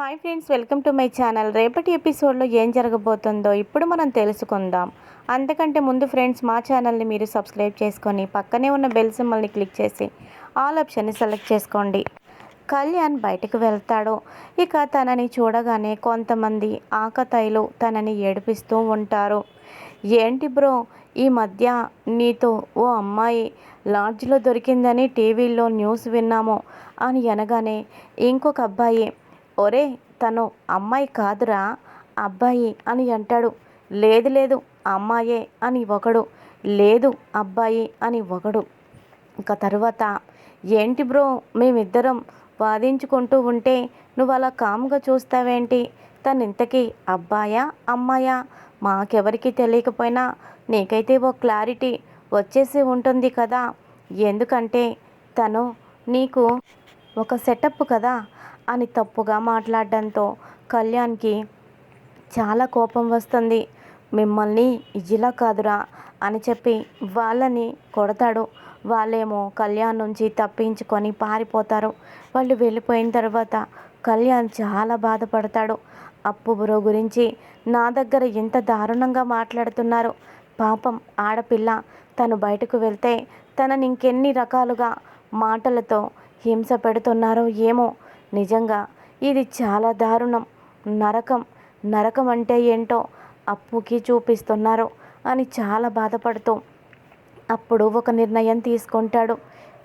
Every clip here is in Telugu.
Hi friends welcome to my channel. రేపటి ఎపిసోడ్లో ఏం జరగబోతుందో ఇప్పుడు మనం తెలుసుకుందాం. అంతకంటే ముందు ఫ్రెండ్స్ మా ఛానల్ని మీరు సబ్స్క్రైబ్ చేసుకొని పక్కనే ఉన్న బెల్ సింబల్ని క్లిక్ చేసి ఆల్ ఆప్షన్ని సెలెక్ట్ చేసుకోండి. కళ్యాణ్ బయటకు వెళ్తాడు. ఇక తనని చూడగానే కొంతమంది ఆకతాయిలు తనని ఏడిపిస్తూ ఉంటారు. ఏంటి బ్రో ఈ మధ్య నీతో ఓ అమ్మాయి లాడ్జ్లో దొరికిందని టీవీలో న్యూస్ విన్నాము అని అనగానే ఇంకొక అబ్బాయి ఒరే తను అమ్మాయి కాదురా అబ్బాయి అని అంటాడు. లేదు లేదు అమ్మాయే అని ఒకడు లేదు అబ్బాయి అని ఒకడు ఇంకా తర్వాత ఏంటి బ్రో మేమిద్దరం వాదించుకుంటూ ఉంటే నువ్వు అలా కాముగా చూస్తావేంటి? తను ఇంతకీ అబ్బాయా అమ్మాయా? మాకెవరికి తెలియకపోయినా నీకైతే ఓ క్లారిటీ వచ్చేసి ఉంటుంది కదా. ఎందుకంటే తను నీకు ఒక సెటప్ కదా. అని తప్పుగా మాట్లాడడంతో కళ్యాణ్కి చాలా కోపం వస్తుంది. మిమ్మల్ని ఇలా కాదురా అని చెప్పి వాళ్ళని కొడతాడు. వాళ్ళేమో కళ్యాణ్ నుంచి తప్పించుకొని పారిపోతారు. వాళ్ళు వెళ్ళిపోయిన తర్వాత కళ్యాణ్ చాలా బాధపడతాడు. అప్పు బ్రో గురించి నా దగ్గర ఎంత దారుణంగా మాట్లాడుతున్నారు. పాపం ఆడపిల్ల తను బయటకు వెళ్తే తనని ఇంకెన్ని రకాలుగా మాటలతో హింస పెడుతున్నారో ఏమో నిజంగా ఇది చాలా దారుణం. నరకం. నరకం అంటే ఏంటో అప్పుకి చూపిస్తున్నారు అని చాలా బాధపడుతూ అప్పుడు ఒక నిర్ణయం తీసుకుంటాడు.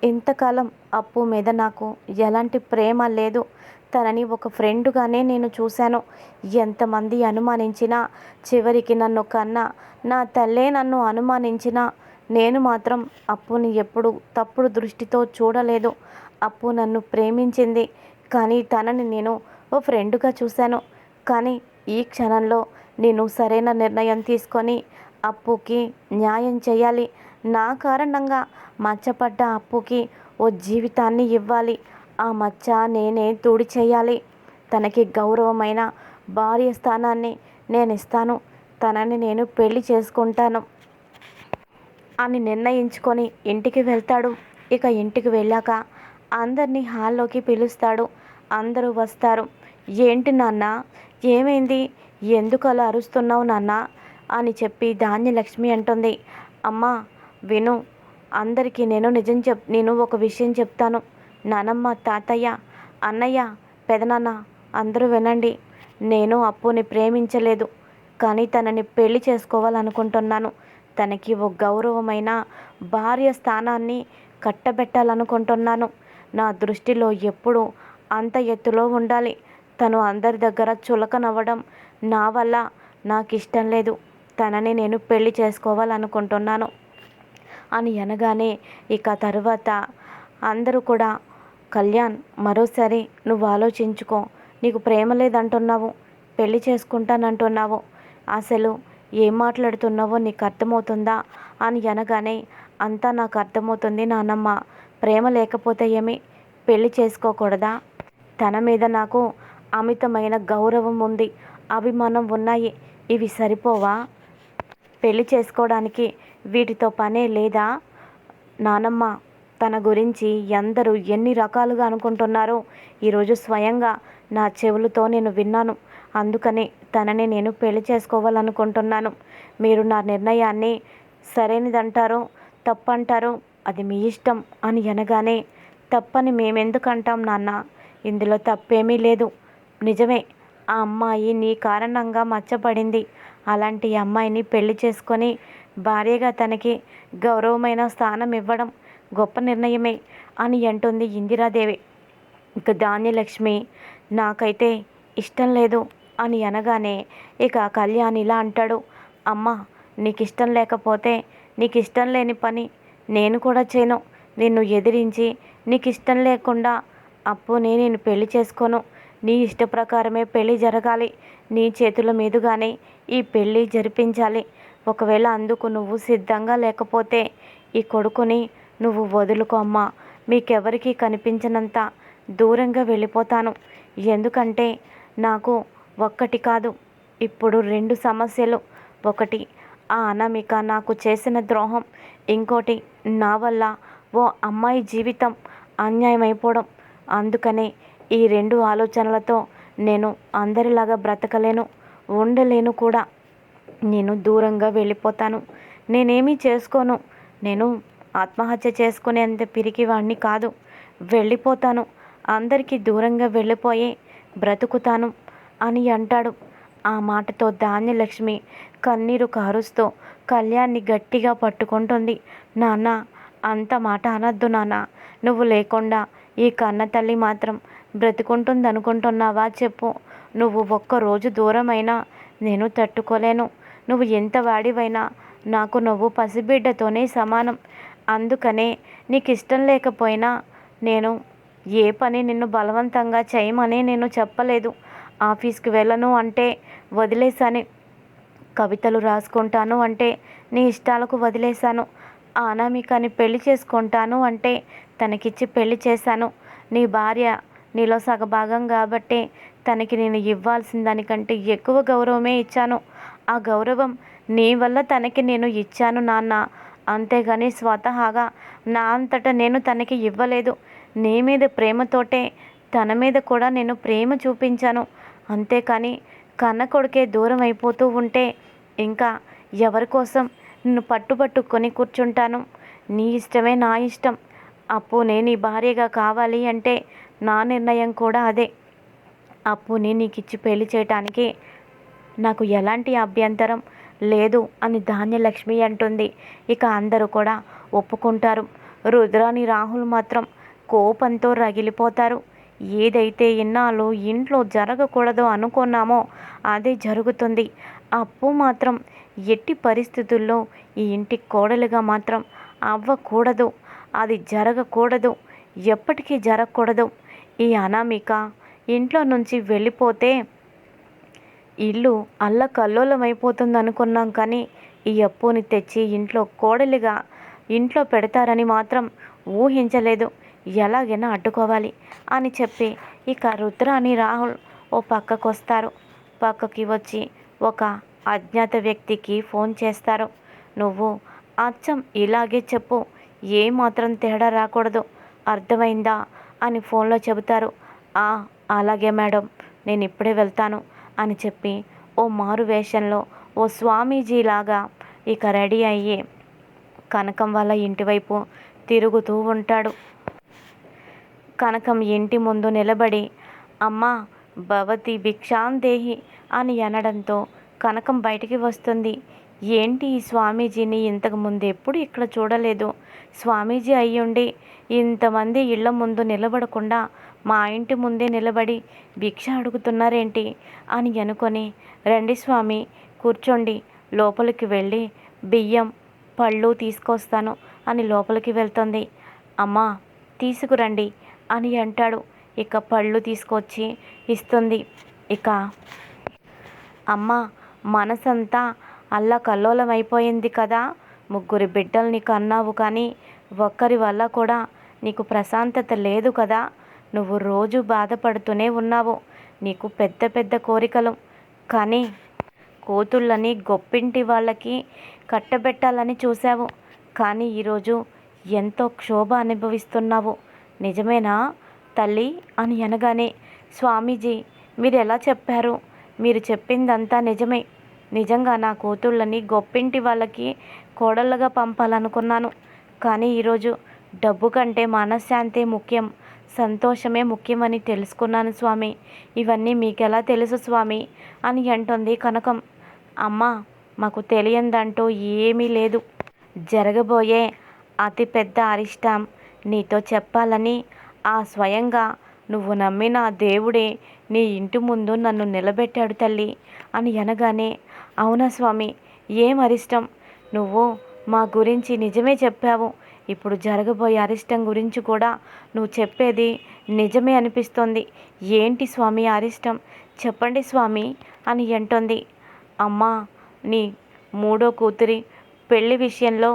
ఇంతకాలం అప్పు మీద నాకు ఎలాంటి ప్రేమ లేదు. తనని ఒక ఫ్రెండ్గానే నేను చూశాను. ఎంతమంది అనుమానించినా చివరికి నన్ను కన్నా నా తల్లే నన్ను అనుమానించినా నేను మాత్రం అప్పుని ఎప్పుడు తప్పుడు దృష్టితో చూడలేదు. అప్పు నన్ను ప్రేమించింది. కానీ తనని నేను ఓ ఫ్రెండ్గా చూశాను. కానీ ఈ క్షణంలో నేను సరైన నిర్ణయం తీసుకొని అప్పుకి న్యాయం చేయాలి. నా కారణంగా మచ్చపడ్డ అప్పుకి ఓ జీవితాన్ని ఇవ్వాలి. ఆ మచ్చ నేనే తూడి చేయాలి. తనకి గౌరవమైన భార్య స్థానాన్ని నేను ఇస్తాను తనని నేను పెళ్ళి చేసుకుంటాను అని నిర్ణయించుకొని ఇంటికి వెళ్తాడు. ఇక ఇంటికి వెళ్ళాక అందరినీ హాల్లోకి పిలుస్తాడు. అందరూ వస్తారు. ఏంటి నాన్న? ఏమైంది? ఎందుకు అలా అరుస్తున్నావు నాన్న? అని చెప్పి ధాన్యలక్ష్మి అంటుంది. అమ్మా విను. అందరికీ నేను నిజం చెప్ నేను ఒక విషయం చెప్తాను. నానమ్మ తాతయ్య అన్నయ్య పెదనాన్న అందరూ వినండి. నేను అప్పుని ప్రేమించలేదు. కానీ తనని పెళ్ళి చేసుకోవాలనుకుంటున్నాను. తనకి ఒక గౌరవమైన భార్య స్థానాన్ని కట్టబెట్టాలనుకుంటున్నాను. నా దృష్టిలో ఎప్పుడు అంత ఎత్తులో ఉండాలి. తను అందరి దగ్గర చులకనవ్వడం నా వల్ల నాకు ఇష్టం లేదు. తనని నేను పెళ్ళి చేసుకోవాలనుకుంటున్నాను. అని అనగానే ఇక తరువాత అందరూ కూడా కళ్యాణ్ మరోసారి నువ్వు ఆలోచించుకో. నీకు ప్రేమ లేదంటున్నావు. పెళ్ళి చేసుకుంటానంటున్నావు. అసలు ఏం మాట్లాడుతున్నావో నీకు అర్థమవుతుందా అని అనగానే అంతా నాకు అర్థమవుతుంది నానమ్మ. ప్రేమ లేకపోతే ఏమి? పెళ్ళి చేసుకోకూడదా? తన మీద నాకు అమితమైన గౌరవం ఉంది అభిమానం ఉన్నాయి. ఇవి సరిపోవా? పెళ్ళి చేసుకోవడానికి వీటితో పనే లేదా? నానమ్మ తన గురించి ఎందరూ ఎన్ని రకాలుగా అనుకుంటున్నారో ఈరోజు స్వయంగా నా చెవులతో నేను విన్నాను. అందుకని తనని నేను పెళ్ళి చేసుకోవాలనుకుంటున్నాను. మీరు నా నిర్ణయాన్ని సరైనదంటారో తప్పంటారో అది మీ ఇష్టం అని అనగానే తప్పని మేమెందుకు అంటాం నాన్న? ఇందులో తప్పేమీ లేదు. నిజమే ఆ అమ్మాయి నీ కారణంగా మచ్చపడింది. అలాంటి అమ్మాయిని పెళ్ళి చేసుకొని భార్యగా తనకి గౌరవమైన స్థానం ఇవ్వడం గొప్ప నిర్ణయమే అని అంటుంది ఇందిరాదేవి. ఇక ధాన్యలక్ష్మి నాకైతే ఇష్టం లేదు అని అనగానే ఇక కళ్యాణ్ ఇలా అంటాడు. అమ్మ నీకు ఇష్టం లేకపోతే నీకు ఇష్టం లేని పని నేను కూడా చేయను. నిన్ను ఎదిరించి నీకు ఇష్టం లేకుండా అప్పుని నేను పెళ్ళి చేసుకోను. నీ ఇష్ట ప్రకారమే పెళ్ళి జరగాలి. నీ చేతుల మీదుగానే ఈ పెళ్ళి జరిపించాలి. ఒకవేళ అందుకు నువ్వు సిద్ధంగా లేకపోతే ఈ కొడుకుని నువ్వు వదులుకో అమ్మా. మీకెవరికి కనిపించినంత దూరంగా వెళ్ళిపోతాను. ఎందుకంటే నాకు ఒక్కటి కాదు. ఇప్పుడు రెండు సమస్యలు. ఒకటి ఆ అనామిక నాకు చేసిన ద్రోహం. ఇంకోటి నా వల్ల ఓ అమ్మాయి జీవితం అన్యాయమైపోవడం. అందుకనే ఈ రెండు ఆలోచనలతో నేను అందరిలాగా బ్రతకలేను ఉండలేను కూడా. నేను దూరంగా వెళ్ళిపోతాను. నేనేమీ చేసుకోను. నేను ఆత్మహత్య చేసుకునేంత పిరికివాణ్ణి కాదు. వెళ్ళిపోతాను. అందరికీ దూరంగా వెళ్ళిపోయి బ్రతుకుతాను అని అంటాడు. ఆ మాటతో ధాన్యలక్ష్మి కన్నీరు కారుస్తూ కళ్యాణ్ని గట్టిగా పట్టుకుంటుంది. నాన్న అంత మాట అనద్దు నాన్న. నువ్వు లేకుండా ఈ కన్న తల్లి మాత్రం బ్రతుకుంటుంది అనుకుంటున్నావా చెప్పు. నువ్వు ఒక్కరోజు దూరమైనా నేను తట్టుకోలేను. నువ్వు ఎంత వాడివైనా నాకు నువ్వు పసిబిడ్డతోనే సమానం. అందుకనే నీకు ఇష్టం లేకపోయినా నేను ఏ పని నిన్ను బలవంతంగా చేయమని నేను చెప్పలేదు. ఆఫీస్కి వెళ్ళను అంటే వదిలేసాను కవితలు రాసుకుంటాను అంటే నీ ఇష్టాలకు వదిలేశాను. అనామికని పెళ్ళి చేసుకుంటాను అంటే తనకిచ్చి పెళ్ళి చేశాను. నీ భార్య నీలో సగభాగం కాబట్టి తనకి నేను ఇవ్వాల్సిన దానికంటే ఎక్కువ గౌరవమే ఇచ్చాను. ఆ గౌరవం నీ వల్ల తనకి నేను ఇచ్చాను నాన్న. అంతేగాని స్వతహాగా నా అంతటా నేను తనకి ఇవ్వలేదు. నీ మీద ప్రేమతోటే తన మీద కూడా నేను ప్రేమ చూపించాను. అంతేకాని కన్న కొడుకే దూరం అయిపోతూ ఉంటే ఇంకా ఎవరి కోసం నిన్ను పట్టుబట్టుకొని కూర్చుంటాను? నీ ఇష్టమే నా ఇష్టం. అప్పునే నీ భార్యగా కావాలి అంటే నా నిర్ణయం కూడా అదే. అప్పుని నీకు ఇచ్చి పెళ్ళి చేయటానికి నాకు ఎలాంటి అభ్యంతరం లేదు అని ధాన్యలక్ష్మి అంటుంది. ఇక అందరూ కూడా ఒప్పుకుంటారు. రుద్రాని రాహుల్ మాత్రం కోపంతో రగిలిపోతారు. ఏదైతే ఇన్నాళ్ళు ఇంట్లో జరగకూడదు అనుకున్నామో అదే జరుగుతుంది. అప్పు మాత్రం ఎట్టి పరిస్థితుల్లో ఈ ఇంటి కోడలుగా మాత్రం అవ్వకూడదు. అది జరగకూడదు. ఎప్పటికీ జరగకూడదు. ఈ అనామిక ఇంట్లో నుంచి వెళ్ళిపోతే ఇల్లు అల్లకల్లోలమైపోతుంది అనుకున్నాం కానీ ఈ అప్పుని తెచ్చి ఇంట్లో కోడలిగా ఇంట్లో పెడతారని మాత్రం ఊహించలేదు. ఎలాగైనా అడ్డుకోవాలి అని చెప్పి ఇక రుద్రాని రాహుల్ ఓ పక్కకు వస్తారు పక్కకి వచ్చి ఒక అజ్ఞాత వ్యక్తికి ఫోన్ చేస్తారు. నువ్వు అచ్చం ఇలాగే చెప్పు. ఏ మాత్రం తేడా రాకూడదు. అర్థమైందా? అని ఫోన్లో చెబుతారు. ఆ అలాగే మేడం. నేను ఇప్పుడే వెళ్తాను అని చెప్పి ఓ మారు వేషంలో ఓ స్వామీజీలాగా ఇక రెడీ అయ్యి కనకం వాళ్ళ ఇంటివైపు తిరుగుతూ ఉంటాడు. కనకం ఇంటి ముందు నిలబడి అమ్మా భవతి భిక్షాందేహి అని అనడంతో కనకం బయటికి వస్తుంది. ఏంటి ఈ స్వామీజీని ఇంతకు ముందు ఎప్పుడు ఇక్కడ చూడలేదు? స్వామీజీ అయ్యుండి ఇంతమంది ఇళ్ళ ముందు నిలబడకుండా మా ఇంటి ముందే నిలబడి భిక్ష అడుగుతున్నారేంటి? అని అనుకొని రండి స్వామి కూర్చోండి లోపలికి వెళ్ళి బియ్యం పళ్ళు తీసుకొస్తాను అని లోపలికి వెళ్తుంది. అమ్మా తీసుకురండి అని అంటాడు. ఇక పళ్ళు తీసుకొచ్చి ఇస్తుంది. ఇక అమ్మ మనసంతా అల్లకల్లోలమైపోయింది కదా. ముగ్గురి బిడ్డల్ని కన్నావు కానీ ఒక్కరి వల్ల కూడా నీకు ప్రశాంతత లేదు కదా. నువ్వు రోజు బాధపడుతూనే ఉన్నావు. నీకు పెద్ద పెద్ద కోరికలు. కానీ కూతుళ్ళని గొప్పింటి వాళ్ళకి కట్టబెట్టాలని చూశావు. కానీ ఈరోజు ఎంతో క్షోభ అనుభవిస్తున్నావు. నిజమేనా? తల్లి అని అనగానే స్వామీజీ మీరు ఎలా చెప్పారు? మీరు చెప్పిందంతా నిజమే. నిజంగా నా కూతుళ్ళని గొప్పింటి వాళ్ళకి కోడళ్ళగా పంపాలనుకున్నాను. కానీ ఈరోజు డబ్బు కంటే మనశ్శాంతి ముఖ్యం. సంతోషమే ముఖ్యమని తెలుసుకున్నాను స్వామి. ఇవన్నీ మీకెలా తెలుసు స్వామి? అని అంటుంది కనకం. అమ్మ మాకు తెలియందంటూ ఏమీ లేదు. జరగబోయే అతిపెద్ద అరిష్టం. నీతో చెప్పాలని ఆ స్వయంగా నువ్వు నమ్మిన దేవుడే నీ ఇంటి ముందు నన్ను నిలబెట్టాడు తల్లి అని అనగానే అవునా స్వామి ఏం అరిష్టం? నువ్వు మా గురించి నిజమే చెప్పావు. ఇప్పుడు జరగబోయే అరిష్టం గురించి కూడా నువ్వు చెప్పేది నిజమే అనిపిస్తోంది. ఏంటి స్వామి అరిష్టం? చెప్పండి స్వామి అని అంటుంది. అమ్మా నీ మూడో కూతురి పెళ్ళి విషయంలో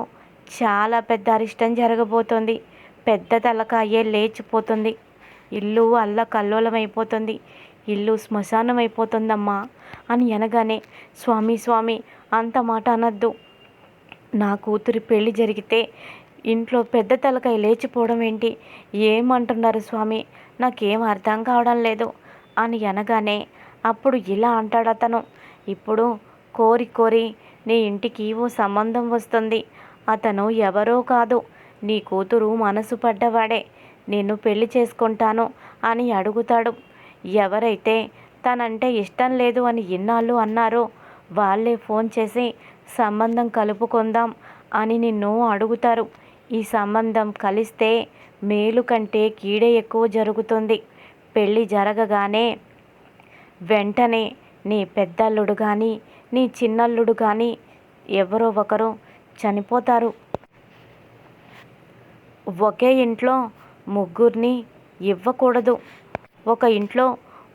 చాలా పెద్ద అరిష్టం జరగబోతోంది. పెద్ద తలకాయే లేచిపోతుంది. ఇల్లు అల్ల కల్లోలమైపోతుంది ఇల్లు శ్మశానం అయిపోతుందమ్మా అని అనగానే స్వామి స్వామి అంత మాట అనద్దు. నా కూతురి పెళ్ళి జరిగితే ఇంట్లో పెద్ద తలకాయ లేచిపోవడం ఏంటి? ఏమంటున్నారు స్వామి? నాకేం అర్థం కావడం లేదు అని అనగానే అప్పుడు ఇలా అంటాడు అతను. ఇప్పుడు కోరి కోరి నీ ఇంటికి ఓ సంబంధం వస్తుంది. అతను ఎవరో కాదు. నీ కూతురు మనసు పడ్డవాడే నిన్ను పెళ్ళి చేసుకుంటాను అని అడుగుతాడు. ఎవరైతే తనంటే ఇష్టం లేదు అని ఇన్నాళ్ళు అన్నారో వాళ్ళే ఫోన్ చేసి సంబంధం కలుపుకుందాం అని నిన్ను అడుగుతారు. ఈ సంబంధం కలిస్తే మేలు కంటే కీడే ఎక్కువ జరుగుతుంది. పెళ్ళి జరగగానే వెంటనే నీ పెద్దల్లుడు కానీ నీ చిన్నల్లుడు కానీ ఎవరో ఒకరు చనిపోతారు. ఒకే ఇంట్లో ముగ్గురిని ఇవ్వకూడదు. ఒక ఇంట్లో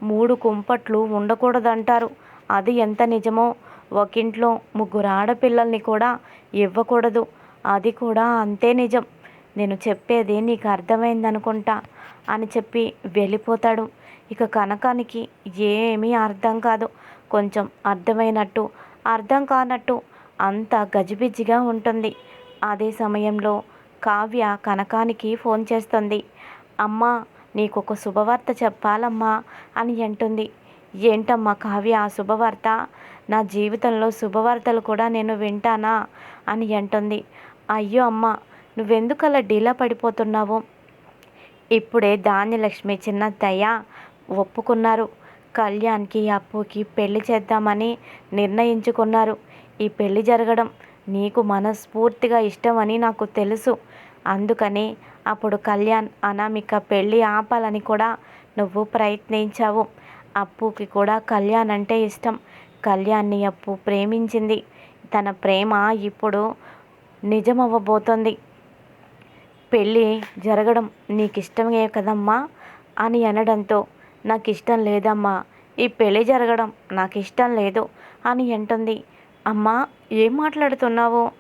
మూడు కుంపట్లు ఉండకూడదంటారు. అది ఎంత నిజమో ఒక ఇంట్లో ముగ్గురు ఆడపిల్లల్ని కూడా ఇవ్వకూడదు. అది కూడా అంతే నిజం. నేను చెప్పేది నీకు అర్థమైందనుకుంటా అని చెప్పి వెళ్ళిపోతాడు. ఇక కనకానికి ఏమీ అర్థం కాదు. కొంచెం అర్థమైనట్టు అర్థం కానట్టు అంత గజిబిజిగా ఉంటుంది. అదే సమయంలో కావ్య కనకానికి ఫోన్ చేస్తుంది. అమ్మా నీకు ఒక శుభవార్త చెప్పాలమ్మా అని అంటుంది. ఏంటమ్మా కావ్య ఆ శుభవార్త? నా జీవితంలో శుభవార్తలు కూడా నేను వింటానా? అని అంటుంది. అయ్యో అమ్మ నువ్వెందుకలా అలా డీలా పడిపోతున్నావు? ఇప్పుడే ధాన్యలక్ష్మి దయ ఒప్పుకున్నారు. కళ్యాణ్కి అప్పుకి పెళ్ళి చేద్దామని నిర్ణయించుకున్నారు. ఈ పెళ్ళి జరగడం నీకు మనస్ఫూర్తిగా ఇష్టమని నాకు తెలుసు. అందుకని అప్పుడు కళ్యాణ్ అనామిక పెళ్ళి ఆపాలని కూడా నువ్వు ప్రయత్నించావు. అప్పుకి కూడా కళ్యాణ్ అంటే ఇష్టం. కళ్యాణ్ని అప్పు ప్రేమించింది. తన ప్రేమ ఇప్పుడు నిజమవ్వబోతోంది. పెళ్ళి జరగడం నీకు ఇష్టమే కదమ్మా అని అనడంతో నాకు ఇష్టం లేదమ్మా. ఈ పెళ్ళి జరగడం నాకు ఇష్టం లేదు అని అంటుంది. అమ్మా ఏం మాట్లాడుతున్నావు?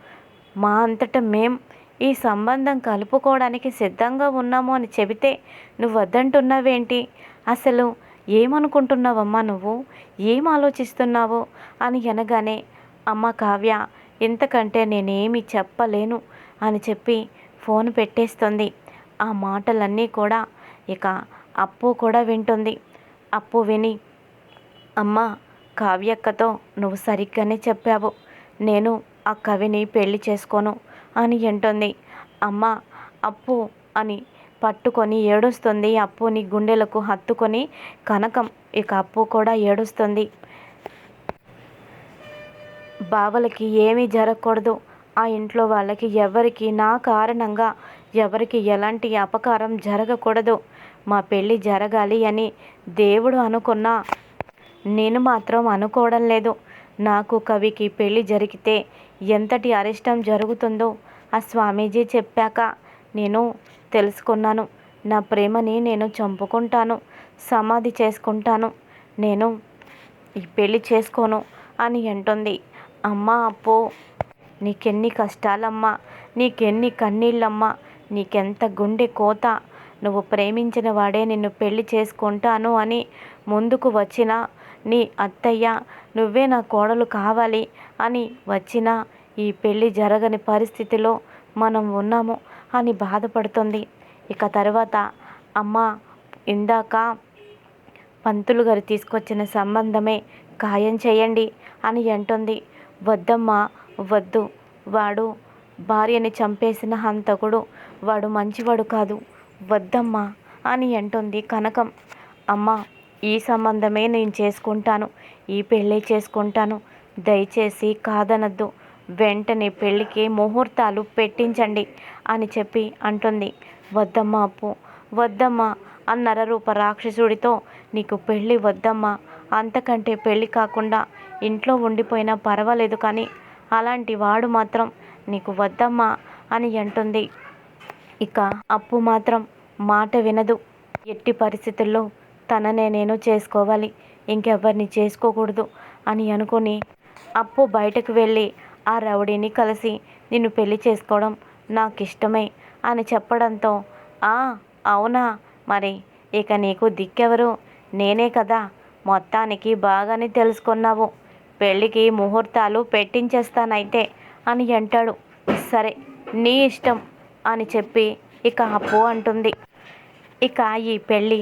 మా అంతటా మేం ఈ సంబంధం కలుపుకోవడానికి సిద్ధంగా ఉన్నాము అని చెబితే నువ్వు వద్దంటున్నావేంటి అసలు ఏమనుకుంటున్నావమ్మా నువ్వు? ఏం ఆలోచిస్తున్నావు అని అనగానే అమ్మ కావ్య ఇంతకంటే నేనేమి చెప్పలేను అని చెప్పి ఫోన్ పెట్టేస్తుంది. ఆ మాటలన్నీ కూడా ఇక అప్పు కూడా వింటుంది. అప్పు విని అమ్మ కావ్యక్కతో నువ్వు సరిగ్గానే చెప్పావు. నేను ఆ కవిని పెళ్ళి చేసుకోను. అని అంటుంది. అమ్మ అప్పు అని పట్టుకొని ఏడుస్తుంది. అప్పుని గుండెలకు హత్తుకొని కనకం ఇక అప్పు కూడా ఏడుస్తుంది. బావలకి ఏమీ జరగకూడదు. ఆ ఇంట్లో వాళ్ళకి ఎవరికి నా కారణంగా ఎవరికి ఎలాంటి అపకారం జరగకూడదు. మా పెళ్ళి జరగాలి అని దేవుడు అనుకున్నా నేను మాత్రం అనుకోవడం లేదు. నాకు కవికి పెళ్ళి జరిగితే ఎంతటి అరిష్టం జరుగుతుందో ఆ స్వామీజీ చెప్పాక నేను తెలుసుకున్నాను. నా ప్రేమని నేను చంపుకుంటాను సమాధి చేసుకుంటాను. నేను ఈ పెళ్ళి చేసుకోను అని అంటుంది. అమ్మ అప్పో నీకెన్ని కష్టాలమ్మా నీకెన్ని కన్నీళ్ళమ్మా నీకెంత గుండె కోత నువ్వు ప్రేమించిన వాడే నిన్ను పెళ్ళి చేసుకుంటాను అని ముందుకు వచ్చిన నీ అత్తయ్య నువ్వే నా కోడలు కావాలి అని వచ్చిన ఈ పెళ్ళి జరగని పరిస్థితిలో మనం ఉన్నాము అని బాధపడుతుంది. ఇక తర్వాత అమ్మ ఇందాక పంతులు గారు తీసుకొచ్చిన సంబంధమే ఖాయం చేయండి అని అంటుంది. వద్దమ్మా వద్దు. వాడు భార్యని చంపేసిన హంతకుడు. వాడు మంచివాడు కాదు. వద్దమ్మా అని అంటుంది కనకం. అమ్మ ఈ సంబంధమే నేను చేసుకుంటాను. ఈ పెళ్ళే చేసుకుంటాను. దయచేసి కాదనద్దు. వెంటనే పెళ్ళికి ముహూర్తాలు పెట్టించండి అని చెప్పి అంటుంది. వద్దమ్మా అప్పు. వద్దమ్మా అన్నర రూప రాక్షసుడితో నీకు పెళ్ళి వద్దమ్మా. అంతకంటే పెళ్ళి కాకుండా ఇంట్లో ఉండిపోయినా పర్వాలేదు కానీ అలాంటి వాడు మాత్రం నీకు వద్దమ్మా అని అంటుంది. ఇక అప్పు మాత్రం మాట వినదు. ఎట్టి పరిస్థితుల్లో తననే నేను చేసుకోవాలి. ఇంకెవరిని చేసుకోకూడదు అని అనుకుని అప్పు బయటకు వెళ్ళి ఆ రౌడీని కలిసి నిన్ను పెళ్ళి చేసుకోవడం నాకు ఇష్టమే అని చెప్పడంతో ఆ అవునా మరి ఇక నీకు దిక్కెవరు? నేనే కదా మొత్తానికి బాగానే తెలుసుకున్నావు. పెళ్ళికి ముహూర్తాలు పెట్టించేస్తానైతే అని అంటాడు. సరే నీ ఇష్టం అని చెప్పి ఇక అప్పు అంటుంది. ఇక ఈ పెళ్ళి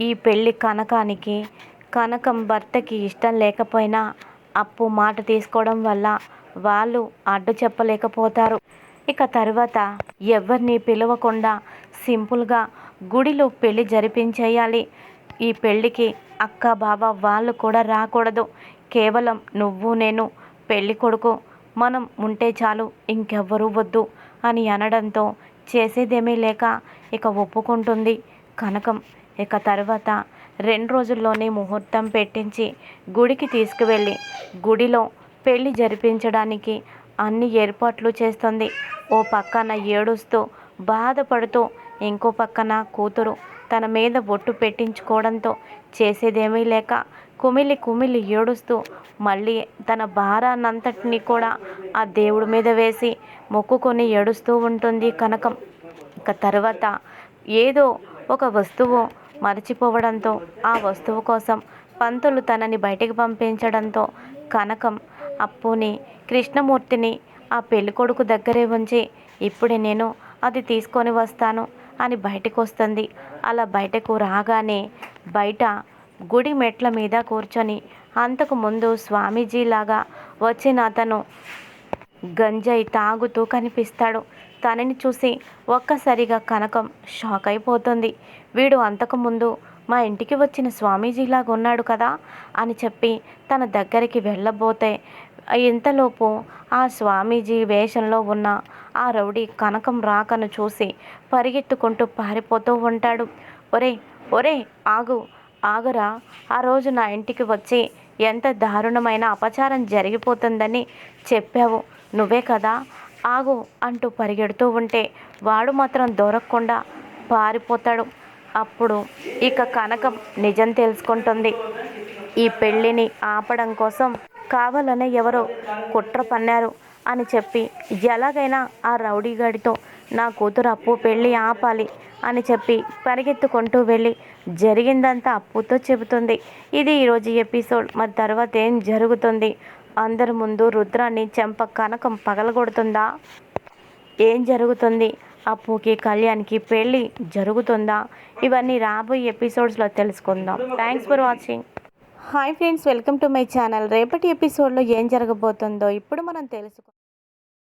ఈ పెళ్ళి కనకానికి కనకం భర్తకి ఇష్టం లేకపోయినా అప్పు మాట తీసుకోవడం వల్ల వాళ్ళు అడ్డు చెప్పలేకపోతారు. ఇక తర్వాత ఎవరిని పిలవకుండా సింపుల్గా గుడిలో పెళ్ళి జరిపించేయాలి. ఈ పెళ్ళికి అక్క బావ వాళ్ళు కూడా రాకూడదు. కేవలం నువ్వు నేను పెళ్ళి కొడుకు మనం ఉంటే చాలు ఇంకెవ్వరూ వద్దు అని అనడంతో చేసేదేమీ లేక ఇక ఒప్పుకుంటుంది కనకం. ఇక తర్వాత రెండు రోజుల్లోనే ముహూర్తం పెట్టించి గుడికి తీసుకువెళ్ళి గుడిలో పెళ్ళి జరిపించడానికి అన్ని ఏర్పాట్లు చేస్తుంది. ఓ పక్కన ఏడుస్తూ బాధపడుతూ ఇంకో పక్కన కూతురు తన మీద బొట్టు పెట్టించుకోవడంతో చేసేదేమీ లేక కుమిలి కుమిలి ఏడుస్తూ మళ్ళీ తన భారాన్నంతటినీ కూడా ఆ దేవుడి మీద వేసి మొక్కుకొని ఏడుస్తూ ఉంటుంది కనకం. ఇక తర్వాత ఏదో ఒక వస్తువు మరచిపోవడంతో ఆ వస్తువు కోసం పంతులు తనని బయటికి పంపించడంతో కనకం అప్పుని కృష్ణమూర్తిని ఆ పెళ్ళికొడుకు దగ్గరే ఉంచి ఇప్పుడే నేను అది తీసుకొని వస్తాను అని బయటకు వస్తుంది అలా బయటకు రాగానే బయట గుడి మెట్ల మీద కూర్చొని అంతకు ముందు స్వామీజీలాగా వచ్చిన అతను గంజాయి తాగుతూ కనిపిస్తాడు. తనని చూసి ఒక్కసారిగా కనకం షాక్ అయిపోతుంది. వీడు అంతకుముందు మా ఇంటికి వచ్చిన స్వామీజీలాగా ఉన్నాడు కదా అని చెప్పి తన దగ్గరికి వెళ్ళబోతే ఇంతలోపు ఆ స్వామీజీ వేషంలో ఉన్న ఆ రౌడీ కనకం రాకను చూసి పరిగెత్తుకుంటూ పారిపోతూ ఉంటాడు. ఒరే ఒరే ఆగు ఆగురా. ఆ రోజు నా ఇంటికి వచ్చి ఎంత దారుణమైన అపచారం జరిగిపోతుందని చెప్పావు. నువ్వే కదా ఆగు అంటూ పరిగెడుతూ ఉంటే వాడు మాత్రం దొరకకుండా పారిపోతాడు. అప్పుడు ఇక కనకం నిజం తెలుసుకుంటుంది. ఈ పెళ్ళిని ఆపడం కోసం కావాలనే ఎవరో కుట్ర పన్నారు అని చెప్పి ఎలాగైనా ఆ రౌడీ గడితో నా కూతురు అప్పు పెళ్ళి ఆపాలి అని చెప్పి పరిగెత్తుకుంటూ వెళ్ళి జరిగిందంతా అప్పుతో చెబుతుంది. ఇది ఈరోజు ఎపిసోడ్ మరి తర్వాత ఏం జరుగుతుంది? అందరి ముందు రుద్రాన్ని చెంప కనకం పగలగొడుతుందా? ఏం జరుగుతుంది? అప్పుకి కళ్యాణ్కి పెళ్ళి జరుగుతుందా? ఇవన్నీ రాబోయే ఎపిసోడ్స్లో తెలుసుకుందాం. Thanks for watching. Hi friends welcome to my channel. రేపటి ఎపిసోడ్లో ఏం జరగబోతుందో ఇప్పుడు మనం తెలుసుకుందాం.